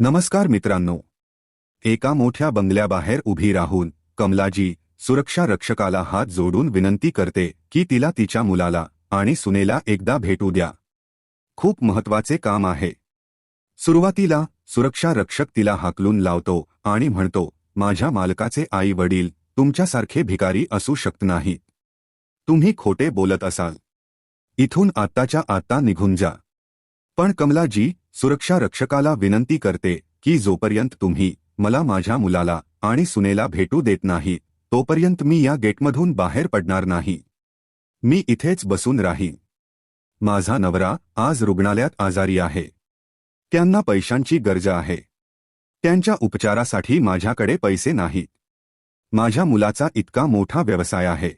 नमस्कार मित्रांनो. एका मोठ्या बंगल्याबाहेर उभी राहून कमलाजी सुरक्षा रक्षकाला हात जोडून विनंती करते की तिला तिच्या मुलाला आणि सुनेला एकदा भेटू द्या. खूप महत्त्वाचे काम आहे. सुरुवातीला सुरक्षा रक्षक तिला हाकलून लावतो आणि म्हणतो माझ्या मालकाचे आई वडील तुमच्यासारखे भिकारी असू शकत नाहीत. तुम्ही खोटे बोलत असाल. इथून आत्ताच्या आत्ता निघून जा. पण कमलाजी सुरक्षा रक्षकाला विनंती करते की जोपर्यंत तुम्ही मला माझ्या मुलाला आणि सुनेला भेटू देत नाही तोपर्यंत मी या गेटमधून बाहेर पडणार नाही. मी इथेच बसून राहीन. माझा नवरा आज रुग्णालयात आजारी आहे. त्यांना पैशांची गरज आहे. त्यांच्या उपचारासाठी माझ्याकडे पैसे नाहीत. माझ्या मुलाचा इतका मोठा व्यवसाय आहे.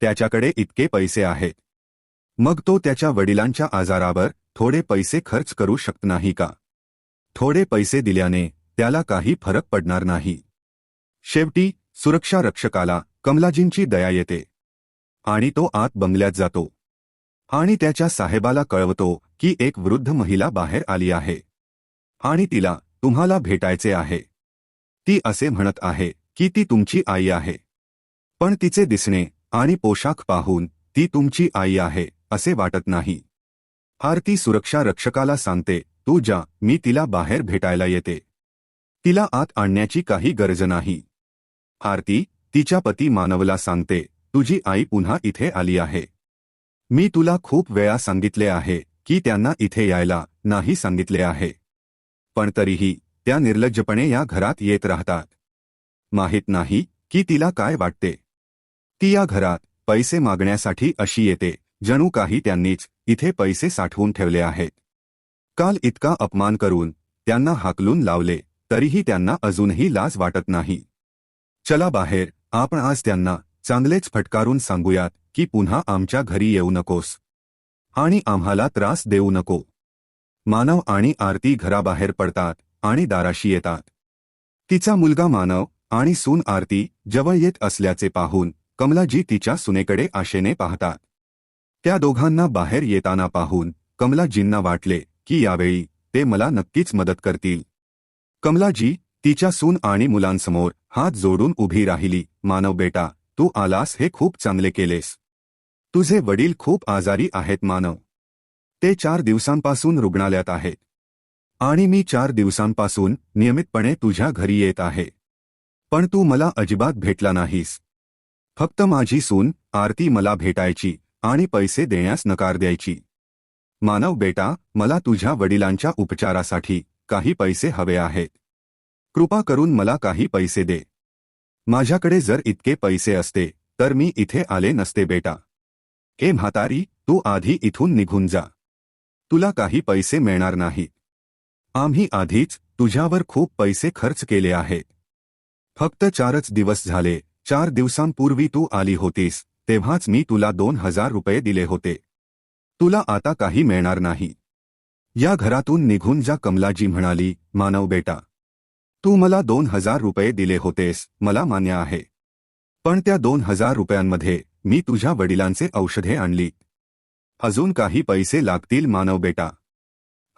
त्याच्याकडे इतके पैसे आहेत. मग तो त्याच्या वडिलांच्या आजारावर थोडे पैसे खर्च करू शकत नाही का? थोडे पैसे दिल्याने त्याला काही फरक पडणार नाही. शेवटी सुरक्षा रक्षकाला कमलाजींची दया येते. आणि तो आत बंगल्यात जातो. आणि त्याच्या साहेबाला कळवतो की एक वृद्ध महिला बाहेर आली आहे. आणि तिला तुम्हाला भेटायचे आहे. ती असे म्हणत आहे की ती तुमची आई आहे. पण तिचे दिसणे आणि पोशाख पाहून ती तुमची आई आहे असे वाटत नाही. आरती सुरक्षा रक्षकाला सांगते तू जा मी तिला बाहेर भेटायला येते. तिला आत आणण्याची काही गरज नाही. आरती तिच्या पती मानवला सांगते तुझी आई पुन्हा इथे आली आहे. मी तुला खूप वेळा सांगितले आहे की त्यांना इथे यायला नाही सांगितले आहे. पण तरीही त्या निर्लज्जपणे या घरात येत राहतात. माहीत नाही की तिला काय वाटते. ती या घरात पैसे मागण्यासाठी अशी येते जणू काही त्यांनीच इथे पैसे साठवून ठेवले आहेत. काल इतका अपमान करून त्यांना हाकलून लावले तरीही त्यांना अजूनही लाज वाटत नाही. चला बाहेर आपण आज त्यांना चांगलेच फटकारून सांगूयात की पुन्हा आमच्या घरी येऊ नकोस. आणि आम्हाला त्रास देऊ नको. मानव आणि आरती घराबाहेर पडतात आणि दाराशी येतात. तिचा मुलगा मानव आणि सून आरती जवळ येत असल्याचे पाहून कमलाजी तिच्या सुनेकडे आशेने पाहतात. त्या दोघांना बाहेर येताना पाहून कमलाजींना वाटले की यावेळी ते मला नक्कीच मदत करतील. कमलाजी तिच्या सून आणि मुलांसमोर हात जोडून उभी राहिली मानव बेटा तू आलास हे खूप चांगले केलेस. तुझे वडील खूप आजारी आहेत मानव. ते चार दिवसांपासून रुग्णालयात आहेत. आणि मी चार दिवसांपासून नियमितपणे तुझ्या घरी येत आहे. पण तू मला अजिबात भेटला नाहीस. फक्त माझी सून आरती मला भेटायची आणि पैसे देण्यास नकार द्यायची. मानव बेटा मला तुझ्या वडिलांच्या उपचारासाठी काही पैसे हवे आहेत. कृपा करून मला काही पैसे दे. माझ्याकडे जर इतके पैसे असते तर मी इथे आले नसते बेटा. ए म्हातारी तू आधी इथून निघून जा. तुला काही पैसे मिळणार नाहीत आम्ही आधीच तुझ्यावर खूप पैसे खर्च केले आहे फक्त चारच दिवस झाले चार दिवसांपूर्वी तू आली होतीस तेव्हाच मी तुला दोन हजार रुपये दिले होते. तुला आता काही मिळणार नाही. या घरातून निघून जा कमलाजी म्हणाली मानव बेटा. तू मला दोन हजार रुपये दिले होतेस मला मान्य आहे. पण त्या दोन हजार रुपयांमध्ये मी तुझ्या वडिलांचे औषधे आणली. अजून काही पैसे लागतील मानव बेटा.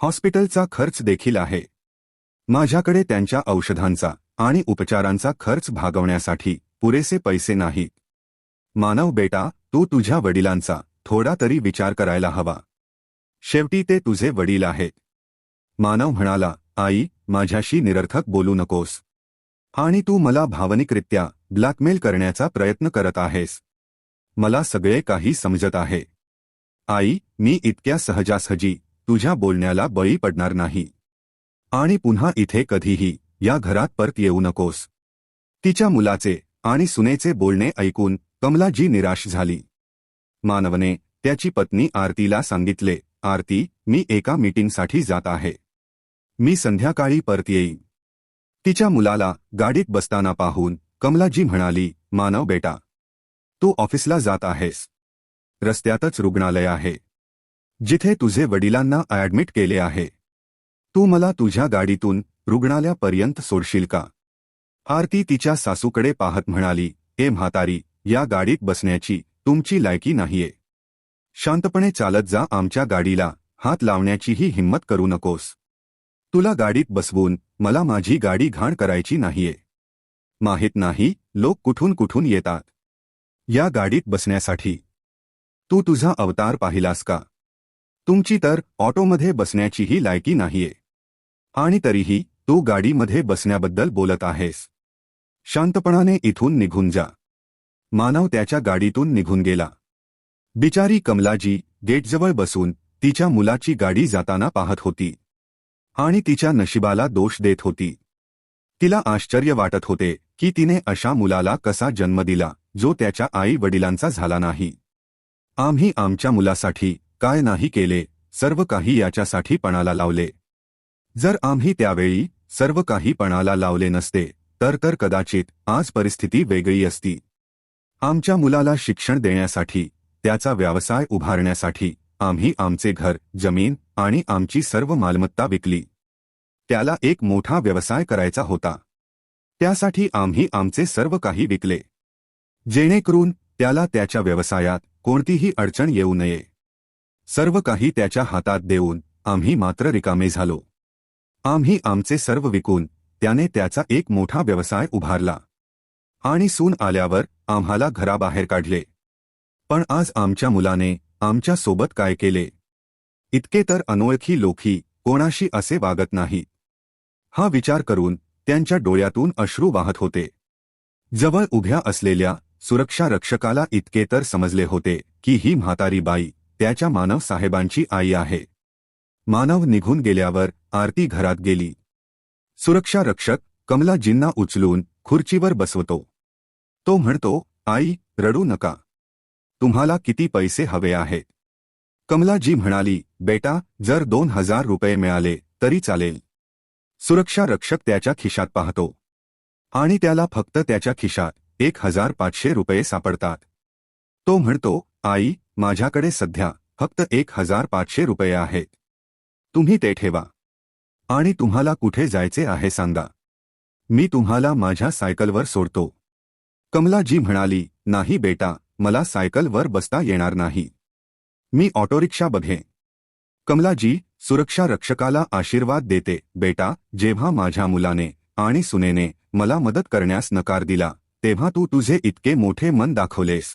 हॉस्पिटलचा खर्च देखील आहे. माझ्याकडे त्यांच्या औषधांचा आणि उपचारांचा खर्च भागवण्यासाठी पुरेसे पैसे नाहीत मानव बेटा तू तुझ्या वडिलांचा थोडा तरी विचार करायला हवा. शेवटी ते तुझे वडील आहेत. मानव म्हणाला आई माझ्याशी निरर्थक बोलू नकोस. आणि तू मला भावनिकरित्या ब्लॅकमेल करण्याचा प्रयत्न करत आहेस. मला सगळे काही समजत आहे. आई मी इतक्या सहजासहजी तुझ्या बोलण्याला बळी पडणार नाही. आणि पुन्हा इथे कधीही या घरात परत येऊ नकोस. तिच्या मुलाचे आणि सुनेचे बोलणे ऐकून कमलाजी निराश झाली. मानवने त्याची पत्नी आरतीला सांगितले आरती मी एका मीटिंगसाठी जात आहे. मी संध्याकाळी परत येईन. तिच्या मुलाला गाडीत बसताना पाहून कमलाजी म्हणाली मानव बेटा तू ऑफिसला जात आहेस. रस्त्यातच रुग्णालय आहे. जिथे तुझे वडिलांना ॲडमिट केले आहे. तू मला तुझ्या गाडीतून रुग्णालयापर्यंत सोडशील का? आरती तिच्या सासूकडे पाहत म्हणाली ए म्हातारी या गाडीत बसण्याची तुमची लायकी नाहीये. शांतपणे चालत जा आमच्या गाडीला. हात लावण्याचीही हिंमत करू नकोस. तुला गाडीत बसवून मला माझी गाडी घाण करायची नाहीये. माहीत नाही लोक कुठून कुठून येतात. या गाडीत बसण्यासाठी. तू तुझा अवतार पाहिलास का? तुमची तर ऑटोमध्ये बसण्याचीही लायकी नाहीये. आणि तरीही तू गाडीमध्ये बसण्याबद्दल बोलत आहेस. शांतपणाने इथून निघून जा. मानव त्याच्या गाडीतून निघून गेला. बिचारी कमलाजी गेटजवळ बसून तिच्या मुलाची गाडी जाताना पाहत होती. आणि तिच्या नशिबाला दोष देत होती. तिला आश्चर्य वाटत होते की तिने अशा मुलाला कसा जन्म दिला जो त्याच्या आई वडिलांचा झाला नाही. आम्ही आमच्या मुलासाठी काय नाही केले सर्व काही याच्यासाठी पणाला लावले. जर आम्ही त्यावेळी सर्व काही पणाला लावले नसते तर तर कदाचित आज परिस्थिती वेगळी असती. आमच्या मुलाला शिक्षण देण्यासाठी त्याचा व्यवसाय उभारण्यासाठी आम्ही आमचे घर जमीन आणि आमची सर्व मालमत्ता विकली. त्याला एक मोठा व्यवसाय करायचा होता. त्यासाठी आम्ही आमचे सर्व काही विकले. जेणेकरून त्याला त्याच्या व्यवसायात कोणतीही अडचण येऊ नये. सर्व काही त्याच्या हातात देऊन आम्ही मात्र रिकामे झालो. आम्ही आमचे सर्व विकून त्याने त्याचा एक मोठा व्यवसाय उभारला. आणि सून आल्यावर आम्हाला घराबाहेर काढले. पण आज आमच्या मुलाने आमच्यासोबत काय केले? इतके तर अनोळखी लोकही कोणाशी असे वागत नाही हा विचार करून त्यांच्या डोळ्यातून अश्रू वाहत होते. जवळ उभ्या असलेल्या सुरक्षा रक्षकाला इतके तर समजले होते की ही म्हातारी बाई त्याच्या मानव साहेबांची आई आहे. मानव निघून गेल्यावर आरती घरात गेली. सुरक्षा रक्षक कमलाजींना उचलून खुर्चीवर बसवतो. तो म्हणतो आई रडू नका. तुम्हाला किती पैसे हवे आहेत? कमलाजी म्हणाली बेटा जर दोन हजार रुपये मिळाले तरी चालेल. सुरक्षा रक्षक त्याच्या खिशात पाहतो. आणि त्याला फक्त त्याच्या खिशात एक हजार पाचशे रुपये सापडतात. तो म्हणतो आई माझ्याकडे सध्या फक्त एक हजार पाचशे रुपये आहेत. तुम्ही ते ठेवा. आणि तुम्हाला कुठे जायचे आहे सांगा. मी तुम्हाला माझ्या सायकलवर सोडतो. कमलाजी म्हणाली नाही बेटा मला सायकलवर बसता येणार नाही. मी ऑटोरिक्षा बघे. कमलाजी सुरक्षा रक्षकाला आशीर्वाद देते बेटा जेव्हा माझ्या मुलाने आणि सुनेने मला मदत करण्यास नकार दिला तेव्हा तू तुझे इतके मोठे मन दाखवलेस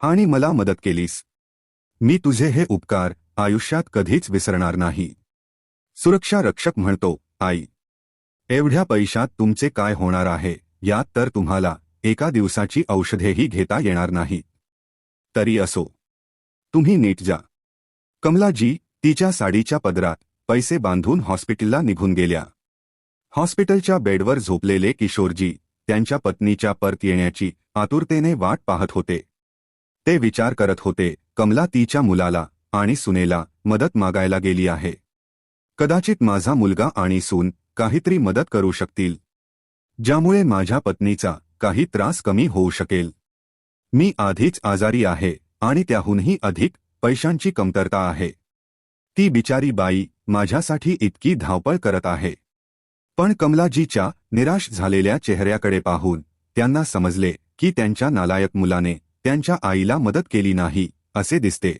आणि मला मदत केलीस. मी तुझे हे उपकार आयुष्यात कधीच विसरणार नाही. सुरक्षा रक्षक म्हणतो आई एवढ्या पैशात तुमचे काय होणार आहे यात तर तुम्हाला एका दिवसाची औषधेही घेता येणार नाही. तरी असो. तुम्ही नीट जा. कमलाजी तिच्या साडीच्या पदरात पैसे बांधून हॉस्पिटलला निघून गेल्या. हॉस्पिटलच्या बेडवर झोपलेले किशोरजी त्यांच्या पत्नीच्या परत येण्याची आतुरतेने वाट पाहत होते. ते विचार करत होते कमला तिच्या मुलाला आणि सुनेला मदत मागायला गेली आहे. कदाचित माझा मुलगा आणि सून काहीतरी मदत करू शकतील. ज्यामुळे माझ्या पत्नीचा काही त्रास कमी होऊ शकेल. मी आधीच आजारी आहे आणि त्याहूनही अधिक पैशांची कमतरता आहे. ती बिचारी बाई माझ्यासाठी इतकी धावपळ करत आहे. पण कमलाजीच्या निराश झालेल्या चेहऱ्याकडे पाहून त्यांना समजले की त्यांच्या नालायक मुलाने त्यांच्या आईला मदत केली नाही असे दिसते.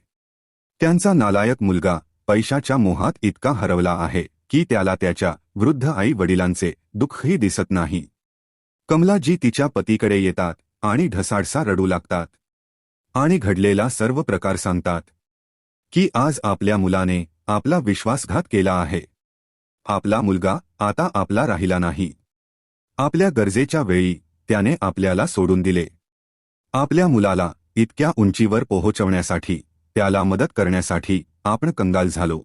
त्यांचा नालायक मुलगा पैशाच्या मोहात इतका हरवला आहे की त्याला त्याच्या वृद्ध आई वडिलांचे दुःखही दिसत नाही. कमलाजी तिच्या पतीकडे येतात आणि ढसाडसा रडू लागतात. आणि घडलेला सर्व प्रकार सांगतात. की आज आपल्या मुलाने आपला विश्वासघात केला आहे. आपला मुलगा आता आपला राहिला नाही. आपल्या गरजेच्या वेळी त्याने आपल्याला सोडून दिले. आपल्या मुलाला इतक्या उंचीवर पोहोचवण्यासाठी त्याला मदत करण्यासाठी आपण कंगाल झालो.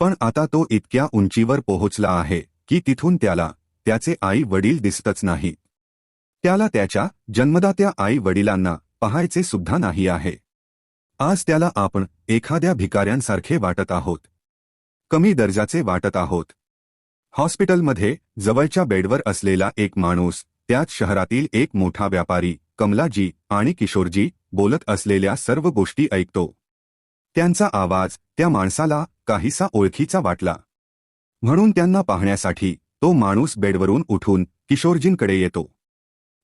पण आता तो इतक्या उंचीवर पोहोचला आहे की तिथून त्याला त्याचे आई वडील दिसतच नाही. त्याला त्याच्या जन्मदात्या आई वडिलांना पाहायचे सुद्धा नाही आहे. आज त्याला आपण एखाद्या भिकाऱ्यांसारखे वाटत आहोत. कमी दर्जाचे वाटत आहोत. हॉस्पिटलमध्ये जवळच्या बेडवर असलेला एक माणूस त्याच शहरातील एक मोठा व्यापारी कमलाजी आणि किशोरजी बोलत असलेल्या सर्व गोष्टी ऐकतो. त्यांचा आवाज त्या माणसाला काहीसा ओळखीचा वाटला. म्हणून त्यांना पाहण्यासाठी तो माणूस बेडवरून उठून किशोरजींकडे येतो.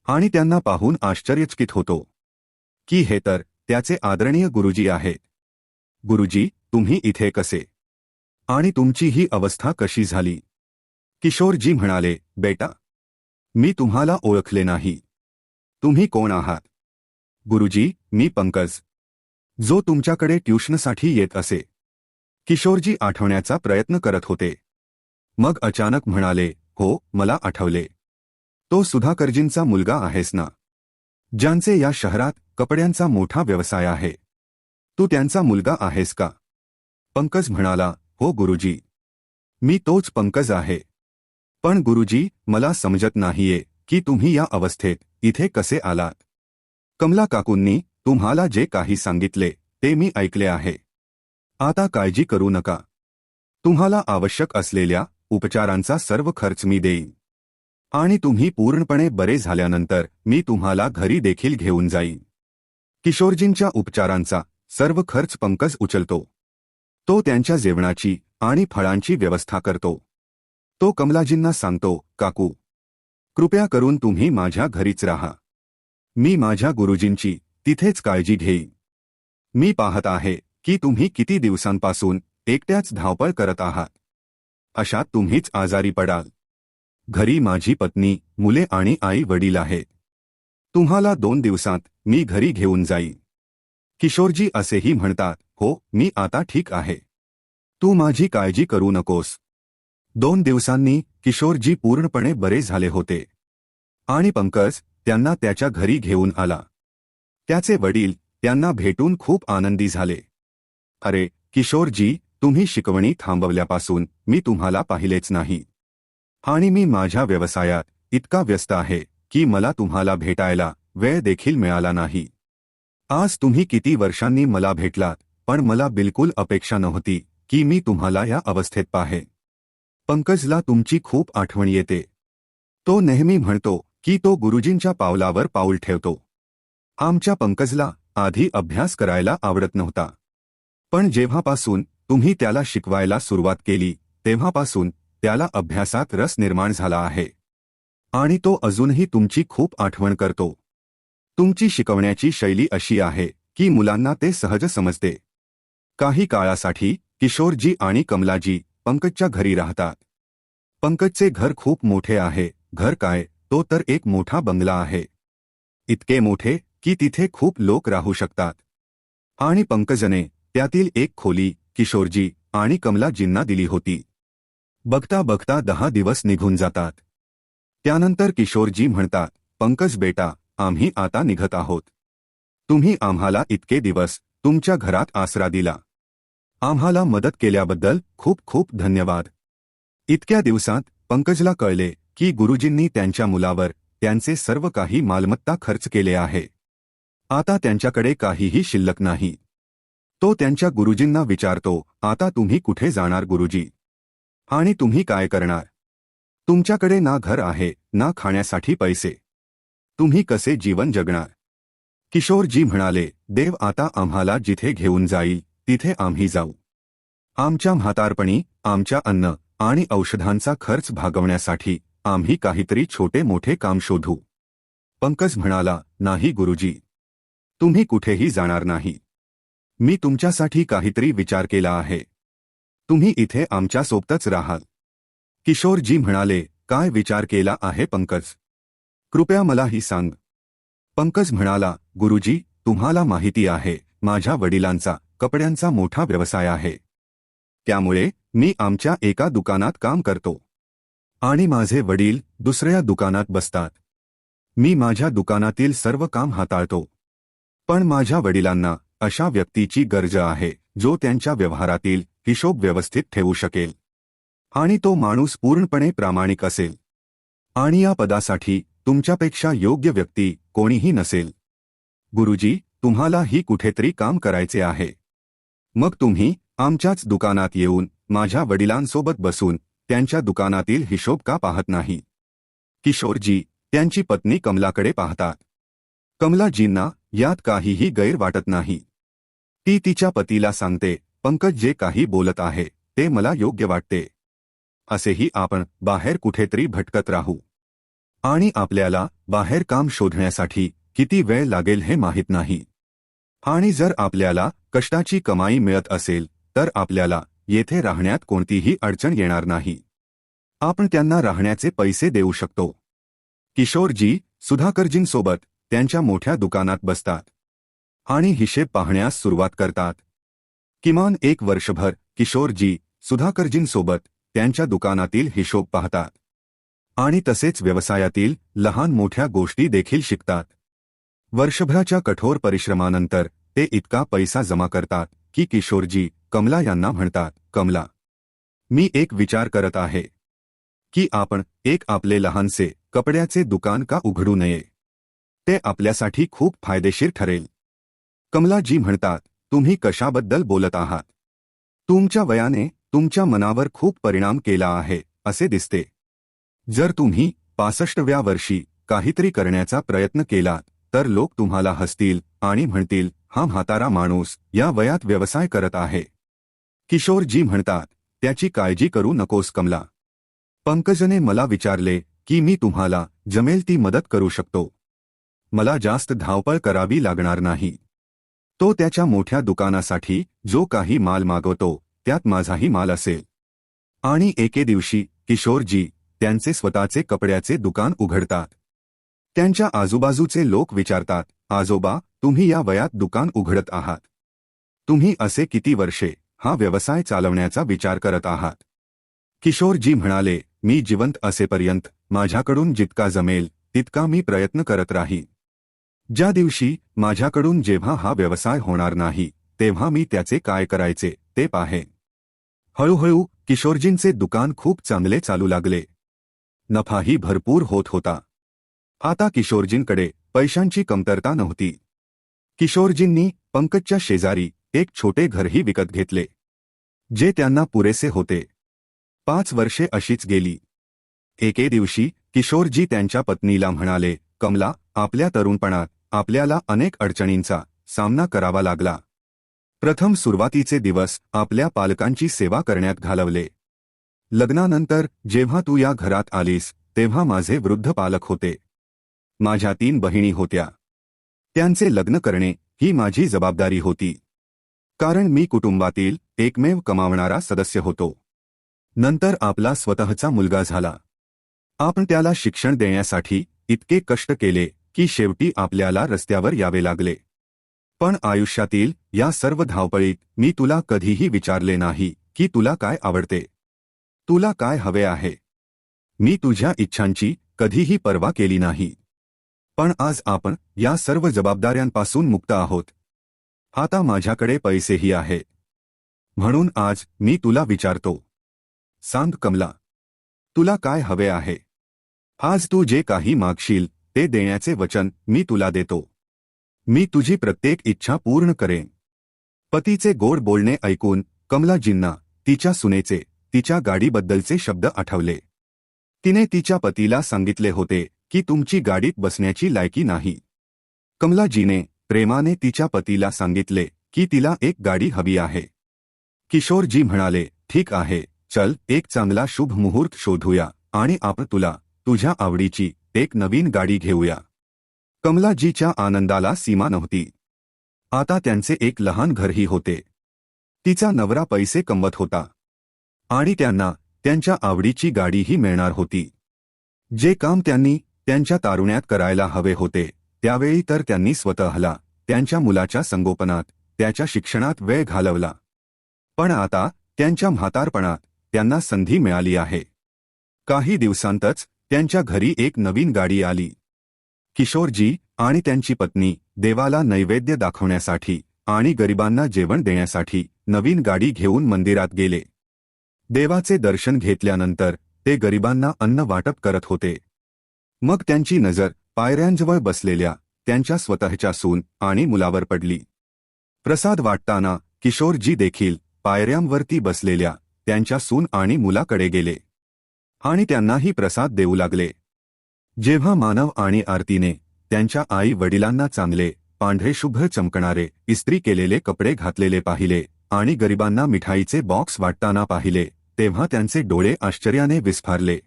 आणि त्यांना पाहून आश्चर्यचकित होतो. की हे तर त्याचे आदरणीय गुरुजी आहेत. गुरुजी तुम्ही इथे कसे? आणि तुमची ही अवस्था कशी झाली? किशोरजी म्हणाले बेटा मी तुम्हाला ओळखले नाही. तुम्ही कोण आहात? गुरुजी मी पंकज. जो तुमच्याकडे ट्युशनसाठी येत असे. किशोरजी आठवण्याचा प्रयत्न करत होते. मग अचानक म्हणाले हो मला आठवले. तो सुधाकरजींचा मुलगा आहेस ना? ज्यांचे या शहरात कपड्यांचा मोठा व्यवसाय आहे. तू त्यांचा मुलगा आहेस का? पंकज म्हणाला हो गुरुजी. मी तोच पंकज आहे. पण गुरुजी मला समजत नाहीये की तुम्ही या अवस्थेत इथे कसे आलात. कमला काकूंनी तुम्हाला जे काही सांगितले ते मी ऐकले आहे. आता काळजी करू नका. तुम्हाला आवश्यक असलेल्या उपचारांचा सर्व खर्च मी देईन. आणि तुम्ही पूर्णपणे बरे झाल्यानंतर मी तुम्हाला घरी देखील घेऊन जाईन. किशोरजींच्या उपचारांचा सर्व खर्च पंकज उचलतो. तो त्यांच्या जेवणाची आणि फळांची व्यवस्था करतो. तो कमलाजींना सांगतो काकू कृपया करून तुम्ही माझ्या घरीच राहा. मी माझ्या गुरुजींची तिथेच काळजी घेईन. मी पाहत आहे की तुम्ही किती दिवसांपासून एकट्याच धावपळ करत आहात. अशा तुम्हीच आजारी पडाल. घरी माझी पत्नी मुले आणि आई वडील आहे. तुम्हाला दोन दिवसात मी घरी घेऊन जाईन. किशोरजी असेही म्हणतात हो मी आता ठीक आहे. तू माझी काळजी करू नकोस. दोन दिवसांनी किशोरजी पूर्णपणे बरे झाले होते. आणि पंकज त्यांना त्याच्या घरी घेऊन आला. त्याचे वडील त्यांना भेटून खूप आनंदी झाले. अरे किशोरजी तुम्ही शिकवणी थांबवल्यापासून मी तुम्हाला पाहिलेच नाही. आणि मी माझ्या व्यवसायात इतका व्यस्त आहे की मला तुम्हाला भेटायला वेळ देखील मिळाला नाही. आज तुम्ही किती वर्षांनी मला भेटलात पण मला बिलकुल अपेक्षा नव्हती की मी तुम्हाला या अवस्थेत पाहे. पंकजला तुमची खूप आठवण येते. तो नेहमी म्हणतो की तो गुरुजींच्या पावलावर पाऊल ठेवतो. आमच्या पंकजला आधी अभ्यास करायला आवडत नव्हता. पण जेव्हापासून तुम्ही त्याला शिकवायला सुरुवात केली तेव्हापासून त्याला अभ्यासात रस निर्माण झाला आहे. आणि तो अजूनही तुमची खूप आठवण करतो. तुमची शिकवण्याची शैली अशी आहे की मुलांना ते सहज समजते. काही काळासाठी किशोरजी आणि कमलाजी पंकजच्या घरी राहतात. पंकजचे घर खूप मोठे आहे घर काय तो तर एक मोठा बंगला आहे. इतके मोठे की तिथे खूप लोक राहू शकतात. आणि पंकजने त्यातील एक खोली किशोरजी आणि कमलाजींना दिली होती. बघता बघता दहा दिवस निघून जातात. त्यानंतर किशोरजी म्हणतात पंकज बेटा आम्ही आता निघत आहोत. तुम्ही आम्हाला इतके दिवस तुमच्या घरात आसरा दिला. आम्हाला मदत केल्याबद्दल खूप खूप धन्यवाद. इतक्या दिवसात पंकजला कळले की गुरुजींनी त्यांच्या मुलावर त्यांचे सर्व काही मालमत्ता खर्च केले आहे. आता त्यांच्याकडे काहीही शिल्लक नाही. तो त्यांच्या गुरुजींना विचारतो आता तुम्ही कुठे जाणार गुरुजी? आणि तुम्ही काय करणार? तुमच्याकडे ना घर आहे ना खाण्यासाठी पैसे. तुम्ही कसे जीवन जगणार? किशोरजी म्हणाले देव आता आम्हाला जिथे घेऊन जाईल तिथे आम्ही जाऊ. आमच्या म्हातारपणी आमच्या अन्न आणि औषधांचा खर्च भागवण्यासाठी आम्ही काहीतरी छोटे मोठे काम शोधू. पंकज म्हणाला नाही गुरुजी. तुम्ही कुठेही जाणार नाही. मी तुमच्यासाठी काहीतरी विचार केला आहे. तुम्ही इथे आमच्यासोबतच राहाल. किशोरजी म्हणाले काय विचार केला आहे पंकज? कृपया मलाही सांग. पंकज म्हणाला गुरुजी तुम्हाला माहिती आहे माझ्या वडिलांचा कपड्यांचा मोठा व्यवसाय आहे. त्यामुळे मी आमच्या एका दुकानात काम करतो. आणि माझे वडील दुसऱ्या दुकानात बसतात. मी माझ्या दुकानातील सर्व काम हाताळतो. पण माझ्या वडिलांना अशा व्यक्तीची गरज आहे जो त्यांच्या व्यवहारातील हिशोब व्यवस्थित ठेवू शकेल. आणि तो माणूस पूर्णपणे प्रामाणिक असेल. आणि या पदासाठी तुमच्यापेक्षा योग्य व्यक्ती कोणीही नसेल. गुरुजी तुम्हाला ही कुठेतरी काम करायचे आहे. मग तुम्ही आमच्याच दुकानात येऊन माझ्या वडिलांसोबत बसून त्यांच्या दुकानातील हिशोब का पाहत नाही? किशोरजी त्यांची पत्नी कमलाकडे पाहतात. कमलाजींना यात काहीही गैर वाटत नाही. ती तिच्या पतीला सांगते पंकज जे काही बोलत आहे ते मला योग्य वाटते. असेही आपण बाहेर कुठेतरी भटकत राहू. आणि आपल्याला बाहेर काम शोधण्यासाठी किती वेळ लागेल हे माहीत नाही. आणि जर आपल्याला कष्टाची कमाई मिळत असेल तर आपल्याला येथे राहण्यात कोणतीही अडचण येणार नाही. आपण त्यांना राहण्याचे पैसे देऊ शकतो. किशोरजी सुधाकरजींसोबत त्यांच्या मोठ्या दुकानात बसतात. आणि हिशेब पाहण्यास सुरुवात करतात. किमान एक वर्षभर किशोरजी सुधाकरजींसोबत त्यांच्या दुकानातील हिशोब पाहतात. आणि तसेच व्यवसायातील लहान मोठ्या गोष्टी देखील शिकतात. वर्षभराच्या कठोर परिश्रमानंतर ते इतका पैसा जमा करतात की किशोरजी कमला यांना म्हणतात कमला मी एक विचार करत आहे की आपण एक आपले लहानसे कपड्याचे दुकान का उघडू नये? ते आपल्यासाठी खूप फायदेशीर ठरेल. कमलाजी म्हणतात तुम्ही कशाबद्दल बोलत आहात? तुमच्या वयाने तुमच्या मनावर खूप परिणाम केला आहे असे दिसते. जर तुम्ही पासष्टव्या वर्षी काहीतरी करण्याचा प्रयत्न केला तर लोक तुम्हाला हसतील आणि म्हणतील हा म्हातारा माणूस या वयात व्यवसाय करत आहे. किशोरजी म्हणतात त्याची काळजी करू नकोस कमला. पंकजने मला विचारले की मी तुम्हाला जमेल ती मदत करू शकतो? मला जास्त धावपळ करावी लागणार नाही. तो त्याच्या मोठ्या दुकानासाठी जो काही माल मागवतो त्यात माझाही माल असेल. आणि एके दिवशी किशोरजी त्यांचे स्वतःचे कपड्याचे दुकान उघडतात. त्यांच्या आजूबाजूचे लोक विचारतात आजोबा तुम्ही या वयात दुकान उघडत आहात. तुम्ही असे किती वर्षे हा व्यवसाय चालवण्याचा विचार करत आहात? किशोरजी म्हणाले मी जिवंत असेपर्यंत माझ्याकडून जितका जमेल तितका मी प्रयत्न करत राहीन. ज्या दिवशी माझ्याकडून जेव्हा हा व्यवसाय होणार नाही तेव्हा मी त्याचे काय करायचे ते पाहे. हळूहळू किशोरजींचे दुकान खूप चांगले चालू लागले. नफाही भरपूर होत होता. आता किशोरजींकडे पैशांची कमतरता नव्हती. किशोरजींनी पंकजच्या शेजारी एक छोटे घरही विकत घेतले जे त्यांना पुरेसे होते. पाच वर्षे अशीच गेली. एके दिवशी किशोरजी त्यांच्या पत्नीला म्हणाले कमला आपल्या तरुणपणात आपल्याला अनेक अडचणींचा सामना करावा लागला. प्रथम सुरुवातीचे दिवस आपल्या पालकांची सेवा करण्यात घालवले. लग्नानंतर जेव्हा तू या घरात आलीस तेव्हा माझे वृद्ध पालक होते. माझ्या तीन बहिणी होत्या. त्यांचे लग्न करणे ही माझी जबाबदारी होती. कारण मी कुटुंबातील एकमेव कमावणारा सदस्य होतो. नंतर आपला स्वतःचा मुलगा झाला. आपण त्याला शिक्षण देण्यासाठी इतके कष्ट केले की शेवटी आपल्याला रस्त्यावर यावे लागले. पण आयुष्यातील या सर्व धावपळीत मी तुला कधीही विचारले नाही की तुला काय आवडते. तुला काय हवे आहे. मी तुझ्या इच्छांची कधीही पर्वा केली नाही. पण आज आपण या सर्व जबाबदाऱ्यांपासून मुक्त आहोत. आता माझ्याकडे पैसेही आहे. म्हणून आज मी तुला विचारतो. सांग कमला. तुला काय हवे आहे. आज तू जे काही मागशील ते देण्याचे वचन मी तुला देतो. मी तुझी प्रत्येक इच्छा पूर्ण करेन. पतीचे गोड बोलणे ऐकून कमलाजींना तिच्या सुनेचे तिच्या गाडीबद्दलचे शब्द आठवले. तिने तिच्या पतीला सांगितले होते की तुमची गाडीत बसण्याची लायकी नाही. कमलाजीने प्रेमाने तिच्या पतीला सांगितले की तिला एक गाडी हवी आहे. किशोरजी म्हणाले ठीक आहे चल एक चांगला शुभ मुहूर्त शोधूया आणि आप तुला तुझ्या आवडीची एक नवीन गाडी घेऊया. कमलाजीच्या आनंदाला सीमा नव्हती. आता त्यांचे एक लहान घरही होते. तिचा नवरा पैसे कमवत होता. आणि त्यांना त्यांच्या आवडीची गाडीही मिळणार होती. जे काम त्यांनी त्यांच्या तारुण्यात करायला हवे होते त्यावेळी तर त्यांनी स्वतःला त्यांच्या मुलाच्या संगोपनात त्याच्या शिक्षणात वेळ घालवला. पण आता त्यांच्या म्हातारपणात त्यांना संधी मिळाली आहे. काही दिवसांतच त्यांच्या घरी एक नवीन गाडी आली. किशोरजी आणि त्यांची पत्नी देवाला नैवेद्य दाखवण्यासाठी आणि गरिबांना जेवण देण्यासाठी नवीन गाडी घेऊन मंदिरात गेले. देवाचे दर्शन घेतल्यानंतर ते गरिबांना अन्न वाटप करत होते. मग त्यांची नजर पायऱ्यांजवळ बसलेल्या त्यांच्या स्वतःच्या सून आणि मुलावर पडली. प्रसाद वाटताना किशोरजी देखील पायऱ्यांवरती बसलेल्या त्यांच्या सून आणि मुलाकडे गेले. आणि त्यांनाही प्रसाद देऊ लागले. जेव्हा मानव आणि आरतीने त्यांच्या आई वडिलांना चांगले पांढरे शुभ्र चमकणारे इस्त्री केलेले कपडे घातलेले पाहिले आणि गरिबांना मिठाईचे बॉक्स वाटताना पाहिले तेव्हा त्यांचे डोळे आश्चर्याने विस्फारले.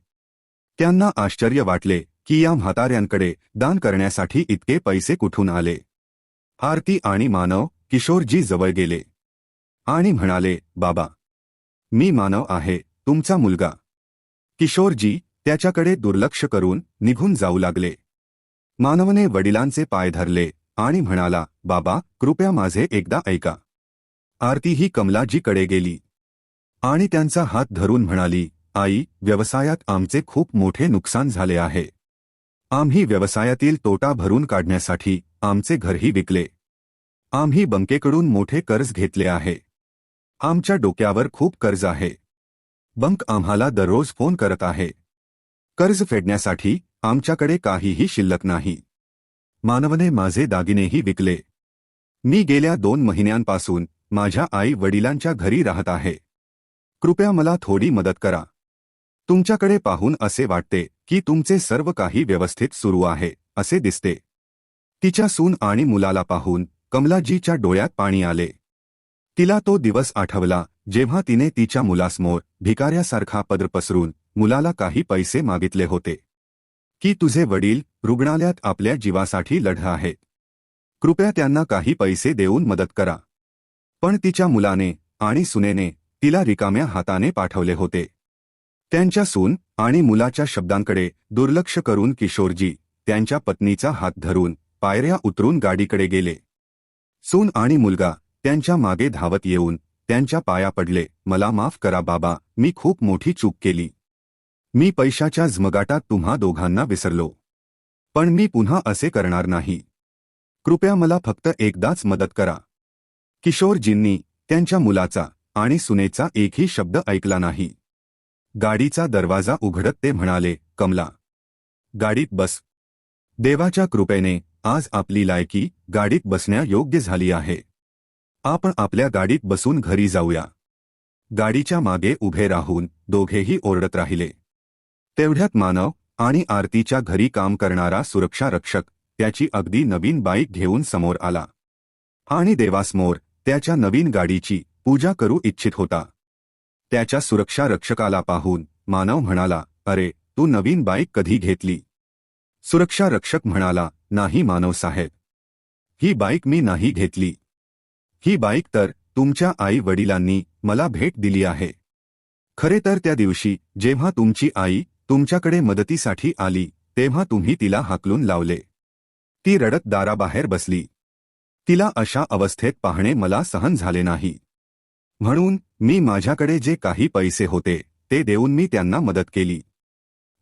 त्यांना आश्चर्य वाटले की या म्हाताऱ्यांकडे दान करण्यासाठी इतके पैसे कुठून आले? आरती आणि मानव किशोरजी जवळ गेले. आणि म्हणाले बाबा मी मानव आहे तुमचा मुलगा किशोरजी त्याच्याकडे दुर्लक्ष करून निघून जाऊ लागले. मानवने वडिलांचे पाय धरले आणि म्हणाला बाबा कृपया माझे एकदा ऐका. आरती ही कमलाजीकडे गेली आणि त्यांचा हात धरून म्हणाली आई व्यवसायात आमचे खूप मोठे नुकसान झाले आहे. आम्ही व्यवसायातील तोटा भरून काढण्यासाठी आमचे घरही विकले. आम्ही बंकेकडून मोठे कर्ज घेतले आहे. आमच्या डोक्यावर खूप कर्ज आहे. बंक आम्हाला दररोज फोन करत आहे. कर्ज फेडण्यासाठी आमच्याकडे काहीही शिल्लक नाही. मानवने माझे दागिनेही विकले. मी गेल्या दोन महिन्यांपासून माझ्या आई वडिलांच्या घरी राहत आहे. कृपया मला थोडी मदत करा. तुमच्याकडे पाहून असे वाटते की तुमचे सर्व काही व्यवस्थित सुरू आहे असे दिसते. तिच्या सून आणि मुलाला पाहून कमलाजीच्या डोळ्यात पाणी आले. तिला तो दिवस आठवला जेव्हा तिने तिच्या मुलासमोर भिकाऱ्यासारखा पदर पसरून मुलाला काही पैसे मागितले होते. की तुझे वडील रुग्णालयात आपल्या जीवासाठी लढ आहेत. कृपया त्यांना काही पैसे देऊन मदत करा पण तिच्या मुलाने आणि सुनेने तिला रिकाम्या हाताने पाठवले होते. त्यांच्या सून आणि मुलाच्या शब्दांकडे दुर्लक्ष करून किशोरजी त्यांच्या पत्नीचा हात धरून पायऱ्या उतरून गाडीकडे गेले. सून आणि मुलगा त्यांच्या मागे धावत येऊन त्यांच्या पाया पडले. मला माफ करा बाबा मी खूप मोठी चूक केली. मी पैशाच्या झमगाटात तुम्हा दोघांना विसरलो. पण मी पुन्हा असे करणार नाही. कृपया मला फक्त एकदाच मदत करा. किशोरजींनी त्यांच्या मुलाचा आणि सुनेचा एकही शब्द ऐकला नाही. गाडीचा दरवाजा उघडत ते म्हणाले कमला गाडीत बस. देवाच्या कृपेने आज आपली लायकी गाडीत बसण्या योग्य झाली आहे. आपण आपल्या गाडीत बसून घरी जाऊया. गाडीच्या मागे उभे राहून दोघेही ओरडत राहिले. तेवढ्यात मानव आणि आरतीच्या घरी काम करणारा सुरक्षा रक्षक त्याची अगदी नवीन बाईक घेऊन समोर आला. आणि देवासमोर त्याच्या नवीन गाडीची पूजा करू इच्छित होता. त्याच्या सुरक्षा रक्षकाला पाहून मानव म्हणाला अरे तू नवीन बाईक कधी घेतली? सुरक्षा रक्षक म्हणाला नाही मानव साहेब. ही बाईक मी नाही घेतली. ही बाईक तर तुमच्या आई वडिलांनी मला भेट दिली आहे. खरे तर त्या दिवशी जेव्हा तुमची आई तुमच्याकडे मदतीसाठी आली तेव्हा तुम्ही तिला हाकलून लावले. ती रडत दाराबाहेर बसली. तिला अशा अवस्थेत पाहणे मला सहन झाले नाही. म्हणून मी माझ्याकडे जे काही पैसे होते ते देऊन मी त्यांना मदत केली.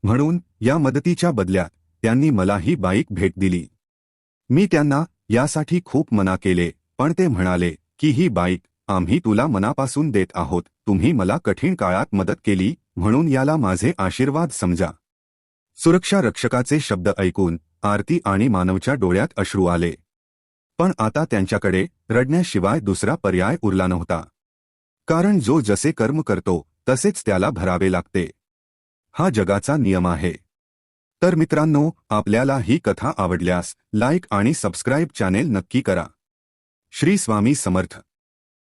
म्हणून या मदतीच्या बदल्यात त्यांनी मला ही बाईक भेट दिली. मी त्यांना यासाठी खूप मना केले पण ते म्हणाले की ही बाईक आम्ही तुला मनापासून देत आहोत तुम्ही मला कठीण काळात मदत केली म्हणून याला माझे आशीर्वाद समजा. सुरक्षा रक्षकाचे शब्द ऐकून आरती आणि मानवच्या डोळ्यात अश्रू आले. पण आता त्यांच्याकडे रडण्याशिवाय दुसरा पर्याय उरला नव्हता. कारण जो जसे कर्म करतो तसेच त्याला भरावे लागते. हा जगाचा नियम आहे. तर मित्रांनो आपल्याला ही कथा आवडल्यास लाईक आणि सबस्क्राईब चॅनेल नक्की करा. श्री स्वामी समर्थ.